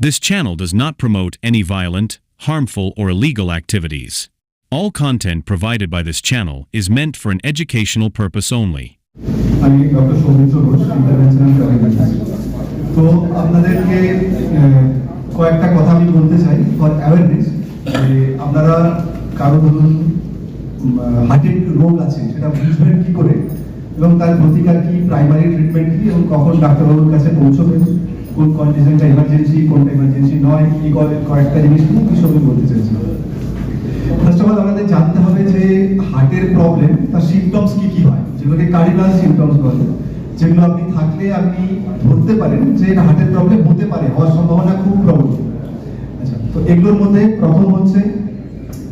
This channel does not promote any violent, harmful, or illegal activities. All content provided by this channel is meant for an educational purpose only. আমি doctor Soumitra Ghosh international travel তো আপনাদেরকে আহ, কয়েকটা কথা আমি বলতে চাই for awareness যে আপনারা কারো ধরুন হার্টের রোগ আছে সেটা বুঝবেন কি করে এবং তার প্রতিকার কি প্রাইমারি ট্রিটমেন্ট কি এবং কখন ডাক্তারবাবুর কাছে পৌঁছবেন কোন কন্ডিশনটা ইমার্জেন্সি কোনটা ইমার্জেন্সি নয় এই কয়েক- কয়েকটা জিনিস খুব বিষয়ে বলতে চাইছি ফার্স্ট অফ অল আমাদের জানতে হবে যে হার্টের প্রবলেম তার সিমটমস কি কি হয়, যেগুলোকে কার্ডিনাল সিমটমস বলে। যেগুলো আপনি থাকলে আপনি ধরতে পারেন যে এটা হার্টের প্রবলেম হতে পারে, হওয়ার সম্ভাবনা খুব প্রবল আচ্ছা তো এগুলোর মধ্যে প্রথম হচ্ছে,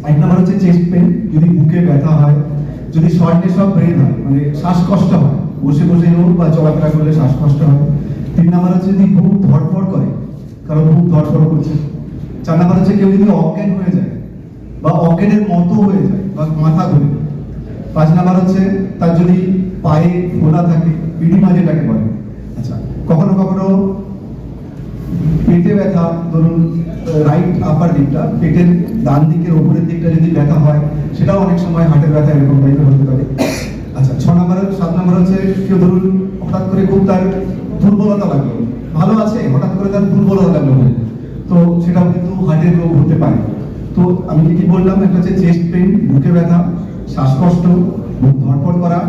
এক নম্বর হচ্ছে চেস্ট পেন যদি বুকে ব্যথা হয়, যদি শর্টনেস অফ ব্রেন হয় মানে শ্বাসকষ্ট হয়, বসে বসে হোক বা চলাফেরা করলে শ্বাসকষ্ট হয় তিন নম্বর হচ্ছে যদি বুক ধড়ফড় করে, কারণ বুক ধড়ফড় করছে। চার নম্বর হচ্ছে কেউ যদি অজ্ঞান হয়ে যায়, বা অজ্ঞানের মতো হয়ে যায়, বা মাথা ধরে পাঁচ নাম্বার হচ্ছে তার যদি পায়ে ফোলা থাকে পিডিমা যেটাকে বলে। আচ্ছা কখনো কখনো পেটে ব্যথা, ধরুন রাইট আপার দিকটা, পেটের ডান দিকের ওপরের দিকটা যদি ব্যথা হয়, সেটাও অনেক সময় হার্টের ব্যথা এরকম টাইপের হতে পারে। আচ্ছা ছ নাম্বার, সাত নাম্বার হচ্ছে কেউ ধরুন হঠাৎ করে খুব তার দুর্বলতা লাগল। ভালো আছে, হঠাৎ করে তার দুর্বলতা লাগল তো সেটাও কিন্তু হার্টের রোগ হতে পারে। তো আমি কি বললাম? একটা হচ্ছে চেস্ট পেন বুকে ব্যথা, শ্বাসকষ্ট বুক ধড়ফড় করা,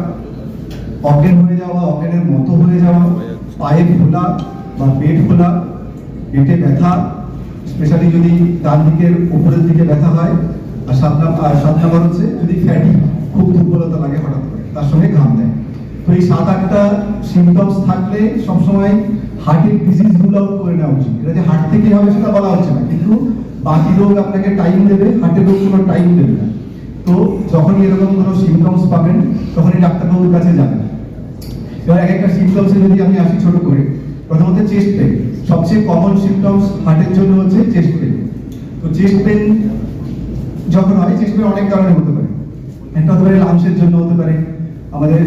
অজ্ঞান হয়ে যাওয়া, অজ্ঞানের মতো হয়ে যাওয়া, পায়ে ফোলা বা পেট ফোলা, পেটে ব্যথা স্পেশালি যদি ডান দিকের উপরের দিকে ব্যথা হয়, আর সাত নাম্বার সাত নাম্বার হচ্ছে যদি ফ্যাটি খুব দুর্বলতা লাগে হঠাৎ করে, তার সঙ্গে ঘাম দেয়। এই সাত আটটা সিমটমস থাকলে সবসময় হার্টের ডিজিজ রুল আউট করে নেওয়া উচিত। এটা যে হার্ট থেকে হবে সেটা বলা হচ্ছে না। কিন্তু বাকি রোগ আপনাকে টাইম দেবে হার্টের রোগ কোনো টাইম দেবে না। তো যখনই এরকম কোনো সিমটমস পাবেন, তখনই ডাক্তারবাবুর কাছে যাবেন। এবার এক একটা সিমটমসে যদি আমি আসি ছোট করে, প্রথমত চেস্ট পেন সবচেয়ে কমন সিমটমস হার্টের জন্য হচ্ছে চেস্ট পেন তো চেস্ট পেন যখন হয় চেস্ট পেন অনেক কারণে হতে পারে। একটা হতে পারে লাংসের জন্য হতে পারে। আমাদের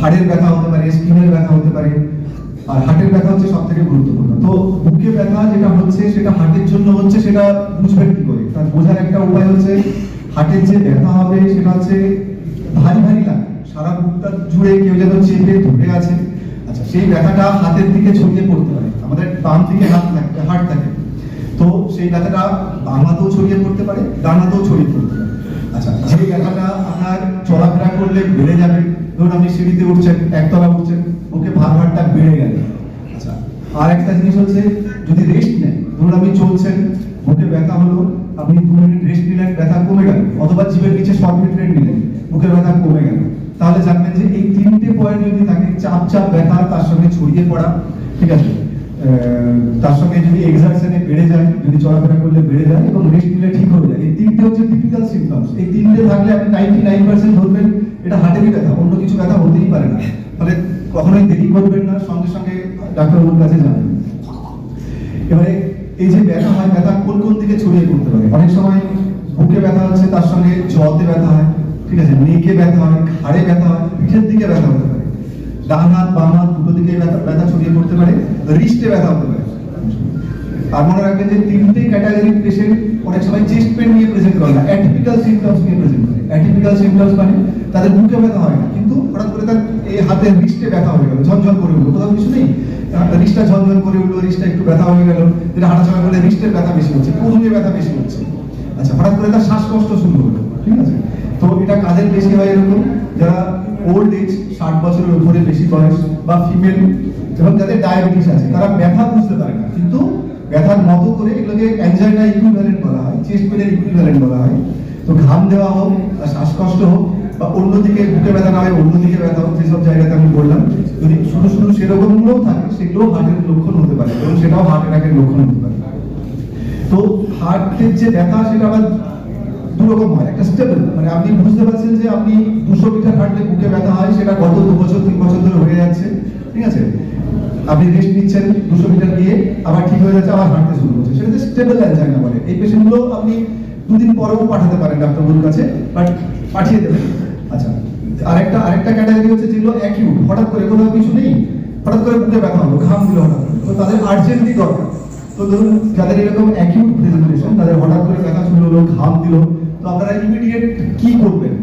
হাড়ের ব্যথা হতে পারে, স্কিনের ব্যথা হতে পারে, আর হার্টের ব্যথা হচ্ছে সব থেকে গুরুত্বপূর্ণ। তো বুকে ব্যথা যেটা হচ্ছে, সেটা হার্টের জন্য হচ্ছে, সেটা বুঝবেন কি করে? তার বোঝার একটা উপায় হচ্ছে, হার্টের যে ব্যথা হবে, সেটা হচ্ছে ভারী ভারী লাগে। সারা বুকটা জুড়ে কেউ যেন চেপে ধরে আছে। আচ্ছা সেই ব্যথাটা হাতের দিকে ছড়িয়ে পড়তে পারে। আমাদের বাম দিকে হাত থাকে হাট থাকে। তো সেই ব্যথাটা বাম হাতেও ছড়িয়ে পড়তে পারে, ডান হাতেও ছড়িয়ে পড়তে পারে। আচ্ছা সেই ব্যথাটা আপনার চলাফেরা করলে বেড়ে যাবে। ধরুন আপনি সিঁড়িতে উঠছেন, একতলা উঠছেন বুকে ভার ভারটা বেড়ে গেল। আচ্ছা আর একটা জিনিস হচ্ছে, যদি রেস্ট নেন, ধরুন আপনি চলছেন বুকে ব্যথা হলো, আপনি দু মিনিট রেস্ট নিলেন, ব্যথা কমে গেল, অথবা জিভের নিচে শর্ট মিনিট নিলেন বুকের ব্যথা কমে গেল। তাহলে জানবেন যে এই তিনটে পয়েন্ট যদি থাকে চাপ চাপ ব্যথা তার সঙ্গে ছড়িয়ে পড়া, ঠিক আছে? তার সঙ্গে যদি এক্সারসাইজে বেড়ে যায়, যদি চলাফেরা করলে বেড়ে যায় এবং রেস্ট নিলে ঠিক হয়ে যায়। এই তিনটে হচ্ছে টিপিক্যাল সিমটমস এই তিনটে থাকলে আপনি নাইনটি নাইন পার্সেন্ট ধরবেন, এটা হার্টেরই ব্যথা, অন্য কিছু ব্যথা হতেই পারে না। ফলে কখনোই দেরি করবেন না, সঙ্গে সঙ্গে ডাক্তারবাবুর কাছে যাবেন। এবারে এই যে ব্যথা হয়, ব্যথা কোন কোন দিকে ছড়িয়ে পড়তে পারে? অনেক সময় বুকে ব্যথা হচ্ছে, তার সঙ্গে জতে ব্যথা হয়, ঠিক আছে? নেকে ব্যথা হয়, ঘাড়ে ব্যথা হয়, পিঠের দিকে ব্যথা হতে পারে। ডান হাত, বাম হাত, দুটো দিকে ব্যথা ব্যথা ছড়িয়ে পড়তে পারে। রিস্টে ব্যথা হতে পারে। আর মনে রাখবেন যে তিনটে ক্যাটাগরির পেশেন্ট অনেক সময় চেস্ট পেন নিয়ে প্রেজেন্ট করে না অ্যাটিপিক্যাল সিমটমস নিয়ে প্রেজেন্ট করে। অ্যাটিপিক্যাল সিমটমস মানে তাদের বুকে ব্যথা হয় না, কিন্তু হঠাৎ করে তার এই হাতের রিস্টে ব্যথা হয়ে গেল, ঝনঝন করে উঠল। কোথাও কিছু নেই? রিস্টটা ঝনঝন করে উঠল রিস্টটা একটু ব্যথা হয়ে গেল, যেটা হাঁটাচলা করলে রিস্টের ব্যথা বেশি হচ্ছে কোমরে ব্যথা বেশি হচ্ছে। আচ্ছা হঠাৎ করে তার শ্বাসকষ্ট শুরু হলো, ঠিক আছে? তো এটা কাদের বেশি হয় এরকম, যারা ওল্ড এজ ষাট বছরের উপরে বেশি বয়স বা ফিমেল এবং যাদের ডায়াবেটিস আছে, তারা ব্যথা বুঝতে পারে না। কিন্তু ব্যথার মতো করে এগুলোকে অ্যাংজাইনা ইকুইভ্যালেন্ট বলা হয় চেস্ট পেনের ইকুইভ্যালেন্ট বলা হয়। তো ঘাম দেওয়া হোক বা শ্বাসকষ্ট হোক বা অন্যদিকে বুকে ব্যথা না হয় অন্যদিকে ব্যথা হোক, যেসব জায়গাতে আমি বললাম, যদি শুধু শুধু সেরকমগুলোও থাকে, সেগুলোও হার্টের লক্ষণ হতে পারে এবং সেটাও হার্ট অ্যাটাকের লক্ষণ হতে পারে। তো হার্টের যে ব্যথা, সেটা আবার দু রকম হয়, একটা স্টেবল মানে আপনি বুঝতে পারছেন যে আপনি দুশো মিটার হাঁটলে বুকে ব্যথা হয়, সেটা গত দু বছর, তিন বছর ধরে হয়ে যাচ্ছে, ঠিক আছে? আপনি রেস্ট নিচ্ছেন, দুশো মিটার গিয়ে আবার ঠিক হয়ে যাচ্ছে, আবার হাঁটতে শুরু করছে। সেটা স্টেবল অ্যানজাইনা বলে। এই পেশেন্টগুলো আপনি দুদিন পরেও পাঠাতে পারেন ডাক্তারবাবুর কাছে বাট পাঠিয়ে দেবেন। আচ্ছা আরেকটা আরেকটা ক্যাটাগরি হচ্ছে যেগুলো অ্যাকিউট হঠাৎ করে কোনো কিছু নেই, হঠাৎ করে বুকে ব্যথা হলো ঘাম দিল হঠাৎ তো তাদের আর্জেন্টলি দরকার। তো ধরুন, যাদের এরকম অ্যাকিউট প্রেজেন্টেশন তাদের হঠাৎ করে ব্যথা শুরু হলো, ঘাম দিল, তো আপনারা ইমিডিয়েট কি করবেন?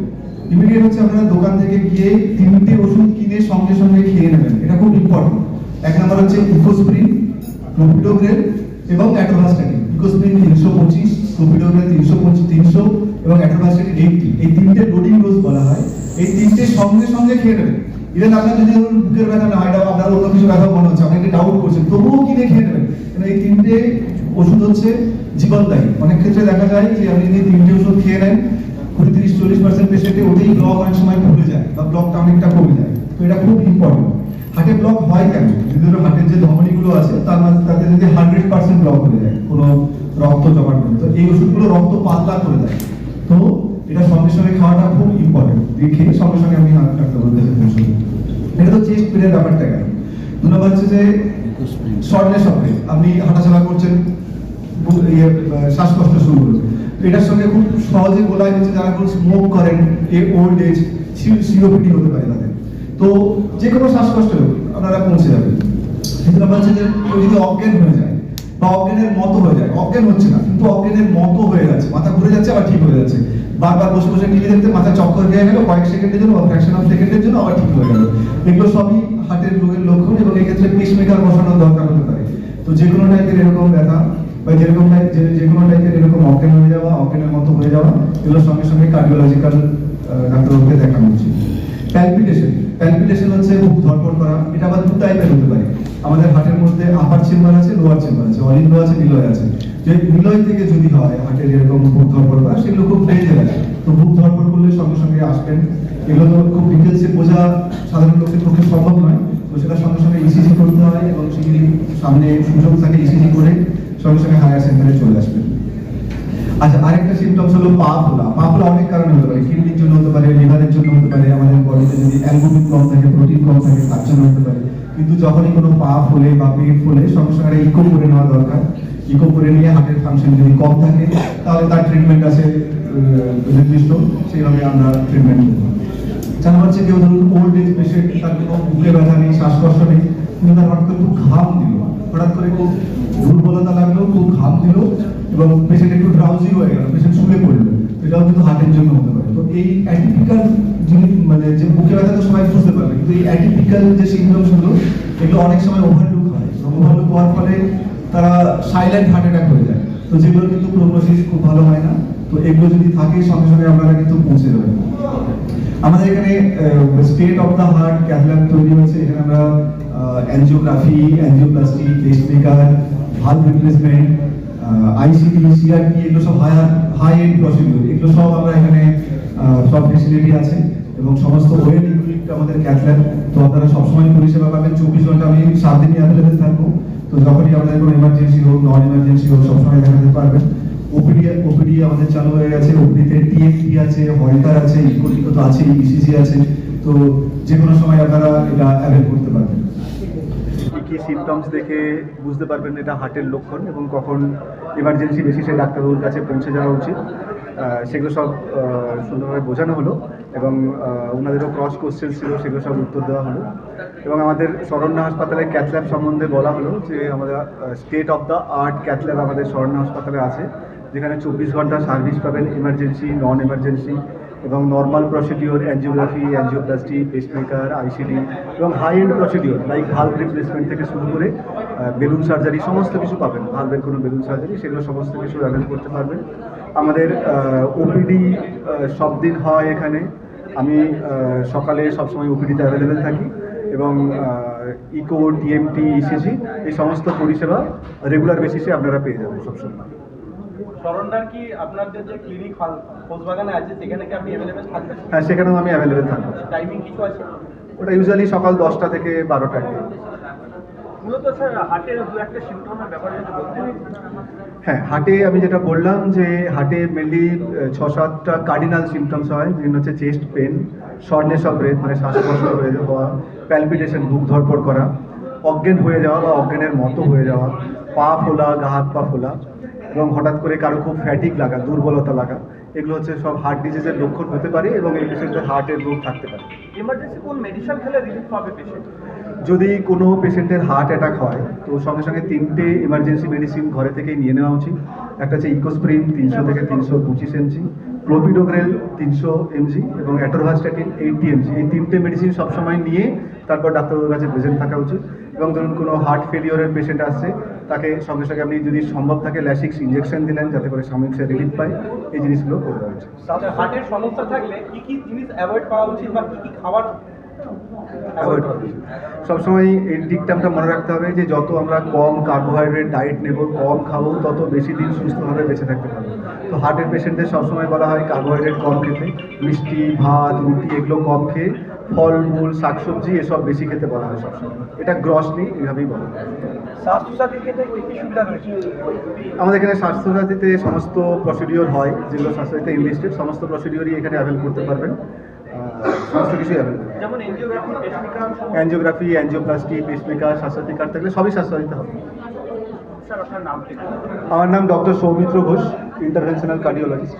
ইমিডিয়েট হচ্ছে আপনারা দোকান থেকে গিয়ে তিনটে ওষুধ কিনে সঙ্গে সঙ্গে খেয়ে নেবেন। এটা খুব ইম্পর্টেন্ট এক নম্বর হচ্ছে ইকোস্প্রিন ক্লোপিডোগ্রেল এবং অ্যাটোভাস্টাটিন ইকোস্প্রিন তিনশো পঁচিশ ক্লোপিডোগ্রেল তিনশো পঁচিশ, তিনশো এবং অ্যাটোভাস্টাটিন এইটটি। এই তিনটে লোডিং ডোজ বলা হয়। এই তিনটে সঙ্গে সঙ্গে খেয়ে নেবেন। ইভেন আপনার যদি ধরুন বুকের ব্যথা না হয় আপনার অন্য কিছু ব্যথা মনে হচ্ছে আপনি ডাউট করছেন তবুও কিনে খেয়ে নেবেন। এই তিনটে ওষুধ হচ্ছে জীবনদায়ী। অনেক ক্ষেত্রে দেখা যায় যে আপনি যদি তিনটে ওষুধ খেয়ে নেন, কুড়ি, তিরিশ, চল্লিশ পার্সেন্ট পেশেন্টে ওটাই ব্লক অনেক সময় ভুলে যায়, বা ব্লকটা অনেকটা কমে যায়। তো এটা খুব ইম্পর্টেন্ট হার্টে ব্লক হয় কেন? ধরো হার্টের যে ধমনীগুলো আছে তার মধ্যে তাতে যদি হান্ড্রেড পার্সেন্ট ব্লক হয়ে যায় কোনো রক্ত জমাট করে তো এই ওষুধগুলো রক্ত পাতলা করে দেয়। তো এটা সঙ্গে সঙ্গে খাওয়াটা খুব ইম্পর্টেন্ট খেয়ে সঙ্গে সঙ্গে আমি ডাক্তার পৌঁছবো এটা তো চেস্ট পেনের ব্যাপারটা গেল দু নম্বর হচ্ছে যে শর্টনেস অফ আপনি হাঁটাচলা করছেন ইয়ে, শ্বাসকষ্ট শুরু করবে এটার সঙ্গে খুব সহজে বলা হচ্ছে যারা কোনো স্মোক করেন এ ওল্ড এজ সিওপিডি হতে পারে তাদের। তো যে কোনো শ্বাসকষ্ট আপনারা পৌঁছে যাবেন। কিন্তু হচ্ছে যে যদি অজ্ঞান হয়ে যায় বা অজ্ঞানের মতো হয়ে যায়, অজ্ঞান হচ্ছে না, কিন্তু অজ্ঞানের মতো হয়ে যাচ্ছে, মাথা ঘুরে যাচ্ছে, আবার ঠিক হয়ে যাচ্ছে। বারবার বসে বসে টিভি দেখতে মাথা চক্কর খেয়ে গেল কয়েক সেকেন্ডের জন্য বা ফ্র্যাকশন অফ সেকেন্ডের জন্য আবার ঠিক হয়ে গেল। এগুলো সবই হার্টের রোগের লক্ষণ এবং এক্ষেত্রে পেসমেকার বসানোর দরকার হতে পারে। তো যে কোনো টাইপের এরকম ব্যথা বা যেরকম টাইপ যে কোনো টাইপের এরকম অজ্ঞান হয়ে যাওয়া, অজ্ঞানের মতো হয়ে যাওয়া এগুলোর সঙ্গে সঙ্গে কার্ডিওলজিক্যাল ডাক্তারবাবুকে দেখানো উচিত। প্যালপিটেশন প্যালপিটেশন হচ্ছে বুক ধরপড় করা। এটা আবার দু টাইপের হতে পারে। আমাদের হার্টের মধ্যে আপার চেম্বার আছে লোয়ার চেম্বার আছে অলিন্দ আছে, নিলয় আছে। যে নিলয় থেকে যদি হয় হার্টের এরকম বুক ধরপড় করা, সেগুলো খুব ডেঞ্জার আছে তো বুক ধরপড় করলে সঙ্গে সঙ্গে আসবেন। এগুলো তো খুব ডিটেলসে বোঝা সাধারণ লোকের পক্ষে সম্ভব নয়। তো সেটা সঙ্গে সঙ্গে ইসিজি করতে হয় এবং সেগুলি সামনে সুযোগ থাকে ইসিজি করে সঙ্গে সঙ্গে হায়ার সেন্টারে চলে আসবেন। আচ্ছা আরেকটা সিমটমস হলো পা ফোলা পা ফোলা অনেক কারণে হতে পারে, কিডনির জন্য হতে পারে, লিভারের জন্য হতে পারে, আমাদের বডিতে যদি অ্যালবুমিন কম থাকে, প্রোটিন কম থাকে, তার জন্য হতে পারে। কিন্তু যখনই কোনো পা ফোলে বা পেট ফোলে, সঙ্গে সঙ্গে ইকো করে নেওয়া দরকার। ইকো করে নিয়ে হার্টের ফাংশন যদি কম থাকে, তাহলে তার ট্রিটমেন্ট আছে নির্দিষ্ট। সেইভাবে আমরা ট্রিটমেন্ট করব নম্বর হচ্ছে কেউ ধরুন ওল্ড এজ পেশেন্ট তার কোনো বুকে ব্যথা নেই, শ্বাসকষ্ট নেই, কিন্তু তার হঠাৎ করে খুব ঘাম দিল। হঠাৎ করে খুব দুর্বলতা লাগল, খুব ঘাম দিল এবং পেশেন্ট একটু ড্রাউজি হয়ে গেল পেশেন্ট শুয়ে পড়ল। এটাও কিন্তু হার্টের জন্য হতে পারে। তো এই অ্যাটিপিক্যাল জিনিস মানে যে বুকে ব্যথা তো সবাই বুঝতে পারবে, কিন্তু এই অ্যাটিপিক্যাল যে সিমটমসগুলো, এগুলো অনেক সময় ওভারলুক হয়। এবং ওভারলুক হওয়ার ফলে তারা সাইলেন্ট হার্ট অ্যাটাক হয়ে যায়। তো যেগুলো কিন্তু প্রোগনোসিস খুব ভালো হয় না। তো এগুলো যদি থাকে, সঙ্গে সঙ্গে আপনারা কিন্তু পৌঁছে যাবেন। আমাদের এখানে state of the heart cath lab তৈরি হয়েছে। এখানে আমরা angiography angioplasty pacemaker valve replacement ICD CRT এগুলো সব হাই হাই এন্ড প্রসিডিউর এগুলো সব আমরা এখানে সব ফেসিলিটি আছে এবং সমস্ত ওয়েল ইকুইপড আমাদের ক্যাথল্যাব তো আপনারা সবসময় পরিষেবা পাবেন। চব্বিশ ঘণ্টা আমি সাত দিনই অ্যাভেলেবেল থাকব। তো যখনই আমাদের কোনো এমার্জেন্সি হোক নন এমার্জেন্সি হোক, সবসময় দেখাতে পারবেন। ওপিডি ওপিডি আমাদের চালু হয়ে গেছে। ওপিডিতে টিএমটি আছে হয়কার আছে ইকোটিকো তো আছে ইসিজি আছে। তো যে কোনো সময় আপনারা এটা অ্যাভেল করতে পারবেন। কি সিমটমস দেখে বুঝতে পারবেন এটা হার্টের লক্ষণ এবং কখন ইমার্জেন্সি বেসিসে ডাক্তারবাবুর কাছে পৌঁছে যাওয়া উচিত। সেগুলো সব সুন্দরভাবে বোঝানো হলো এবং ওনাদেরও ক্রস কোশ্চেন ছিল, সেগুলো সব উত্তর দেওয়া হলো। এবং আমাদের স্বর্ণা হাসপাতালে ক্যাথল্যাব সম্বন্ধে বলা হলো যে আমাদের state of the art cath lab আমাদের স্বর্ণা হাসপাতালে আছে, যেখানে চব্বিশ ঘণ্টা সার্ভিস পাবেন ইমার্জেন্সি নন এমার্জেন্সি এবং normal procedure angiography angioplasty pacemaker ICD এবং high end procedure like valve replacement থেকে শুরু করে বেলুন সার্জারি সমস্ত কিছু পাবেন। ভালভের কোনো বেলুন সার্জারি সেগুলো সমস্ত কিছু অ্যাভেল করতে পারবেন। আমাদের ওপিডি সব দিন হয় এখানে। আমি সকালে সবসময় ওপিডিতে অ্যাভেলেবেল থাকি এবং ইকো টিএমটি ইসিসি এই সমস্ত পরিষেবা রেগুলার বেসিসে আপনারা পেয়ে যাবেন সবসময়। কি আপনাদের যে ক্লিনিক খোঁজবাগানে আছে সেখানে কি আপনি অ্যাভেলেবেল থাকবেন? হ্যাঁ সেখানেও আমি অ্যাভেলেবেল থাকব। টাইমিং কিছু আছে? ওটা ইউজুয়ালি সকাল দশটা থেকে বারোটা মূলত স্যার হার্টের দু একটা সিমটমের ব্যাপারে হ্যাঁ হার্টে আমি যেটা বললাম যে হাটে মেনলি ছ সাতটা কার্ডিনাল সিমটমস হয় যেগুলো হচ্ছে chest pain shortness of breath মানে শ্বাসকষ্ট হয়ে যাওয়া প্যালপিটেশন বুক ধরপড় করা অজ্ঞান হয়ে যাওয়া বা অজ্ঞানের মতো হয়ে যাওয়া পা ফোলা গা হাত পা ফোলা। এবং হঠাৎ করে কারও খুব ফ্যাটিক লাগা দুর্বলতা লাগা এগুলো হচ্ছে সব হার্ট ডিজিজের লক্ষণ হতে পারে এবং এই পেশেন্টের হার্টের রোগ থাকতে পারে। ইমার্জেন্সি কোন মেডিসিন খেলে রিলিফ পাবে পেশেন্ট যদি কোনো পেশেন্টের হার্ট অ্যাটাক হয় তো সঙ্গে সঙ্গে তিনটে এমার্জেন্সি মেডিসিন ঘরে থেকেই নিয়ে নেওয়া উচিত। একটা হচ্ছে ইকোস্প্রিন তিনশো থেকে তিনশো পঁচিশ এমজি ক্লোপিডোগ্রেল তিনশো এমজি এবং অ্যাটোরভাস্ট্যাটিন এইটটি এমজি। এই তিনটে মেডিসিন সবসময় নিয়ে তারপর ডাক্তারবাবুর কাছে প্রেজেন্ট থাকা উচিত। এবং ধরুন কোনো হার্ট ফেলিওরের পেশেন্ট আসছে তাকে সঙ্গে সঙ্গে আপনি যদি সম্ভব থাকে ল্যাসিক্স ইঞ্জেকশন দিলেন যাতে করে সাময়িক সে রিলিফ পায়। এই জিনিসগুলো করে দেওয়া উচিত হার্টের সমস্যা থাকলে কি কি জিনিস অ্যাভয়েড করা উচিত বা কি কি খাবার। সবসময় এই দিকটা আমরা মনে রাখতে হবে যে যত আমরা কম কার্বোহাইড্রেট ডায়েট নেব কম খাব তত বেশি দিন সুস্থভাবে বেঁচে থাকতে পারব। তো হার্টের পেশেন্টদের সবসময় বলা হয় কার্বোহাইড্রেট কম খেতে। মিষ্টি ভাত রুটি এগুলো কম খেয়ে ফলমূল শাকসবজি এসব বেশি খেতে বলা হয় সবসময়। এটা গ্রসলি এইভাবেই বলা হয়। আমাদের এখানে স্বাস্থ্যসাথীতে সমস্ত প্রসিডিওর হয় যেগুলো স্বাস্থ্যসাথীতে ইনলিস্টেড সমস্ত প্রসিডিওরই এখানে অ্যাভেল করতে পারবেন। সমস্ত কিছুই অ্যাভেল যেমন angiography angioplasty pacemaker Swasthyasathi card থাকলে সবই স্বাস্থ্যসাথীতে হবে। আমার নাম doctor Soumitra Ghosh interventional cardiologist